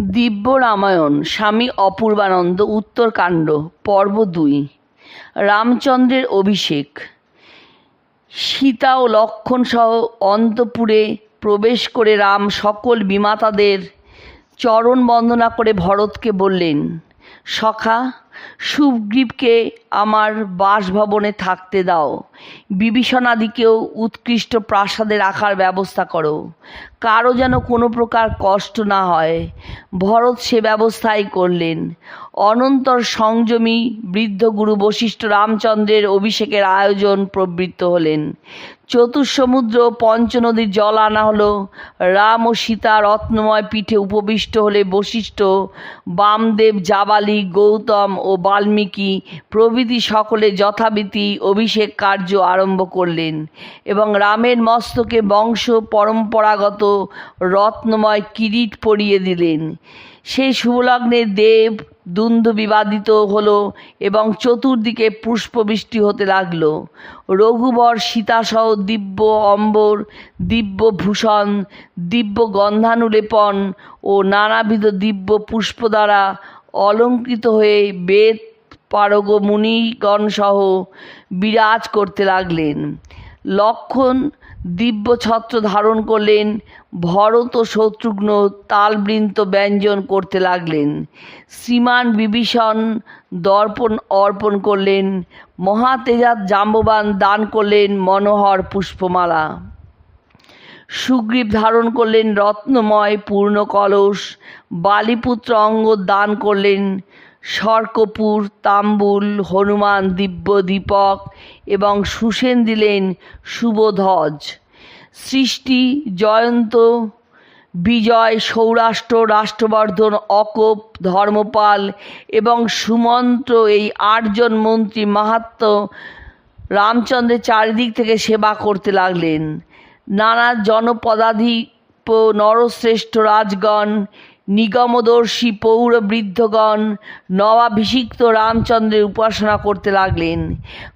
দিব্য রামায়ণ স্বামী অপূর্বানন্দ, উত্তরকাণ্ড, পর্ব দুই। রামচন্দ্রের অভিষেক। সীতা ও লক্ষণ সহ অন্তপুরে প্রবেশ করে রাম সকল বিমাতাদের চরণ বন্দনা করে ভরতকে বললেন, সখা সুগ্রীবকে আমার বাসভবনে থাকতে দাও। বিভীষণাদিকেও উৎকৃষ্ট প্রাসাদে রাখার ব্যবস্থা করো। কারও যেন কোনো প্রকার কষ্ট না হয়। ভরত সে ব্যবস্থাই করলেন। অনন্তর সংযমী বৃদ্ধ গুরু বশিষ্ঠ রামচন্দ্রের অভিষেকের আয়োজন প্রবৃত্ত হলেন। চতুর্সমুদ্র পঞ্চনদীর জল আনা হলো। রাম ও সীতা রত্নময় পিঠে উপবিষ্ট হলে বশিষ্ঠ বামদেব জাবালি, গৌতম ও বাল্মীকি প্রভৃতি সকলে যথাবিধি অভিষেক কার্য আরম্ভ করলেন এবং রামের মস্তকে বংশ পরম্পরাগত রত্নময় কিরিট পরিয়ে দিলেন। সেই শুভলগ্নে দেব দুন্ধ বিবাদিত হলো এবং চতুর্দিকে পুষ্পবৃষ্টি হতে লাগল। রঘুবর, সীতাসহ দিব্য অম্বর, দিব্য ভূষণ, দিব্য গন্ধানুলেপন ও নানাবিধ দিব্য পুষ্প দ্বারা অলঙ্কৃত হয়ে বেদ পারগ মুনিগণ সহ বিরাজ করতে লাগলেন। লক্ষণ দিব্য ছত্র ধারণ করলেন, ভরত শত্রুঘ্ন তালবৃন্ত ব্যঞ্জন করতে লাগলেন। শ্রীমান বিভীষণ দর্পণ অর্পণ করলেন, মহাতেজাত জাম্ববান দান করলেন মনোহর পুষ্পমালা। সুগ্রীব ধারণ করলেন রত্নময় পূর্ণ কলস বালিপুত্র অঙ্গ দান করলেন শর্কপুর, তাম্বুল, হনুমান দিব্য দীপক এবং সুসেন দিলেন শুভধ্বজ সৃষ্টি, জয়ন্ত, বিজয়, সৌরাষ্ট্র, রাষ্ট্রবর্ধন, অকোপ, ধর্মপাল এবং সুমন্ত্র এই আটজন মন্ত্রী মাহাত্ম রামচন্দ্রের চারিদিক থেকে সেবা করতে লাগলেন। নানা জনপদাধিপ, নরশ্রেষ্ঠ রাজগণ নিগমদর্শী পৌর বৃদ্ধগণ নবাভিষিক্ত রামচন্দ্রের উপাসনা করতে লাগলেন।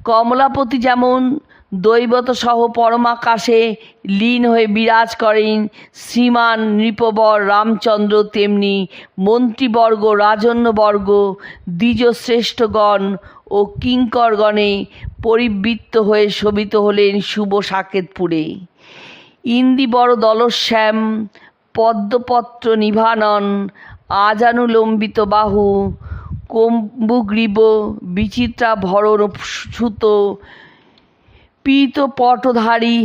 কমলাপতি যেমন দৈবত সহ পরমাকাশে লীন হয়ে বিরাজ করেন শ্রীমান নৃপবর রামচন্দ্র, তেমনি মন্ত্রীবর্গ, রাজন্যবর্গ, দ্বিজশ্রেষ্ঠগণ ও কিঙ্করগণে পরিবৃত্ত হয়ে শোভিত হলেন শুভ সাকেতপুরে। ইন্দিবর দলশ্যাম পদ্মপত্র নিভানন, আজানুলম্বিত বাহু, কম্বুগ্রীব, বিচিত্রা ভরণ সুত পীত পটধারী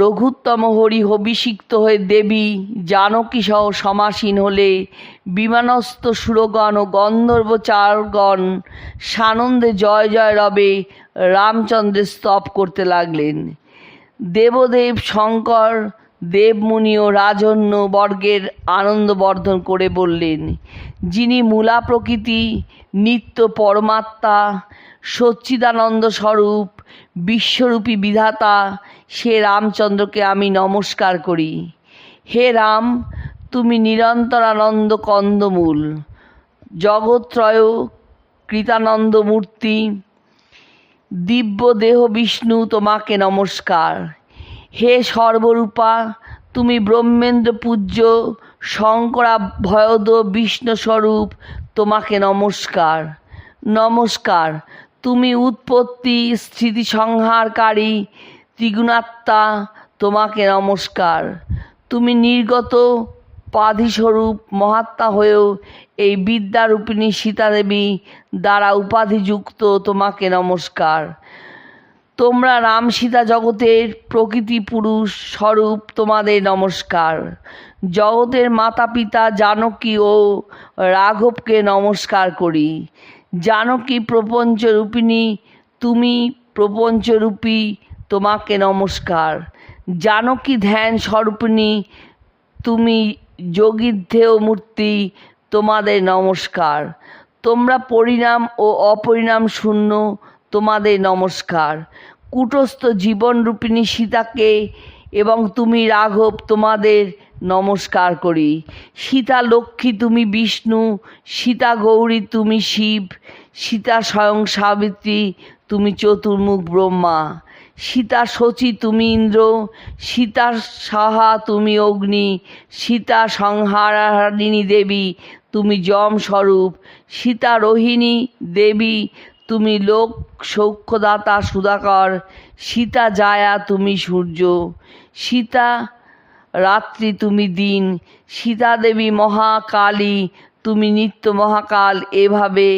রঘুত্তম হরি অভিষিক্ত হয়ে দেবী জানকী সহ সমাসীন হলে বিমানস্থ সুরগণ ও গন্ধর্ব চারগণ সানন্দে জয় জয় রবে রামচন্দ্রের স্তব করতে লাগলেন। দেবদেব শঙ্কর দেবমুনি ও রাজন্য বর্গের আনন্দবর্ধন করে বললেন, যিনি মূলা প্রকৃতি, নিত্য পরমাত্মা, সচ্চিদানন্দ স্বরূপ, বিশ্বরূপী বিধাতা, সে রামচন্দ্রকে আমি নমস্কার করি। হে রাম, তুমি নিরন্তরানন্দ কন্দমূল জগত্রয় কৃতানন্দ মূর্তি, দিব্য দেহ বিষ্ণু তোমাকে নমস্কার। হে সর্বরূপা, তুমি ব্রহ্মেন্দ্র পূজ্য, শঙ্করা ভয়দ বিষ্ণুস্বরূপ তোমাকে নমস্কার। নমস্কার, তুমি উৎপত্তি, স্থিতি সংহারকারী, ত্রিগুণাত্মা, তোমাকে নমস্কার। তুমি নির্গত, পাধিস্বরূপ, মহাত্মা হয়েও এই বিদ্যারূপিণী সীতাদেবী দ্বারা উপাধিযুক্ত, তোমাকে নমস্কার। তোমরা রাম সীতা জগতের প্রকৃতি পুরুষ স্বরূপ তোমাদের নমস্কার। জগতের মাতা পিতা জানকী ও রাঘবকে নমস্কার করি। জানকী প্রপঞ্চরূপিণী তুমি প্রপঞ্চরূপী তোমাকে নমস্কার। জানকী ধ্যান স্বরূপিণী, তুমি যোগীধ্যেয় মূর্তি, তোমাদের নমস্কার। তোমরা পরিণাম ও অপরিণাম শূন্য, তোমাদের নমস্কার। কুটস্থ জীবনরূপিণী সীতাকে এবং তুমি রাঘব তোমাদের নমস্কার করি। সীতা লক্ষ্মী তুমি বিষ্ণু, সীতা গৌরী তুমি শিব, সীতা স্বয়ং সাবিত্রী তুমি চতুর্মুখ ব্রহ্মা, সীতা শচী তুমি ইন্দ্র, সীতা সাহা তুমি অগ্নি, সীতা সংহারিণী দেবী তুমি যম স্বরূপ সীতা রোহিণী দেবী তুমি লোক সৌখ্যদাতা সুধাকর, সীতা জায়া তুমি সূর্য, সীতা রাত্রি তুমি দিন, সীতা দেবী মহাকালী তুমি নিত্য মহাকাল। এভাবে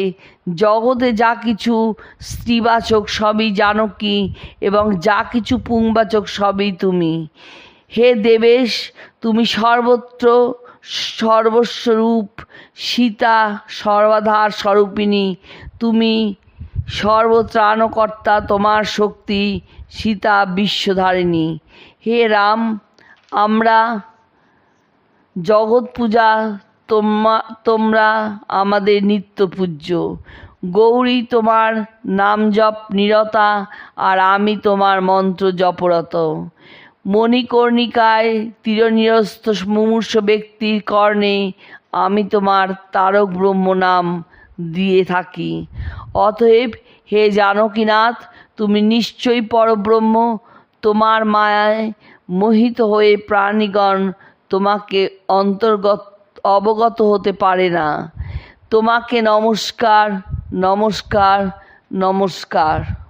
জগতে যা কিছু স্ত্রীবাচক সবই জানকী এবং যা কিছু পুংবাচক সবই তুমি। হে দেবেশ, তুমি সর্বত্র সর্বস্বরূপ সীতা সর্বাধার স্বরূপিণী। তুমি সর্বত্রাণকর্তা তোমার শক্তি সীতা বিশ্বধারিণী। হে রাম, আমরা জগৎ পূজা তোমা, তোমরা আমাদের নিত্য পূজ্য গৌরী তোমার নাম জপ নিরতা আর আমি তোমার মন্ত্র জপরত। মণিকর্ণিকায় তীরনিরস্ত মুমূর্ষ ব্যক্তির কর্ণে আমি তোমার তারক ব্রহ্ম নাম দিয়ে থাকি। অতএব, হে জানকীনাথ, তুমি নিশ্চয়ই পরব্রহ্ম, তোমার মায়ায় মোহিত হয়ে প্রাণীগণ তোমাকে অন্তর্গত, অবগত হতে পারে না। তোমাকে নমস্কার নমস্কার নমস্কার।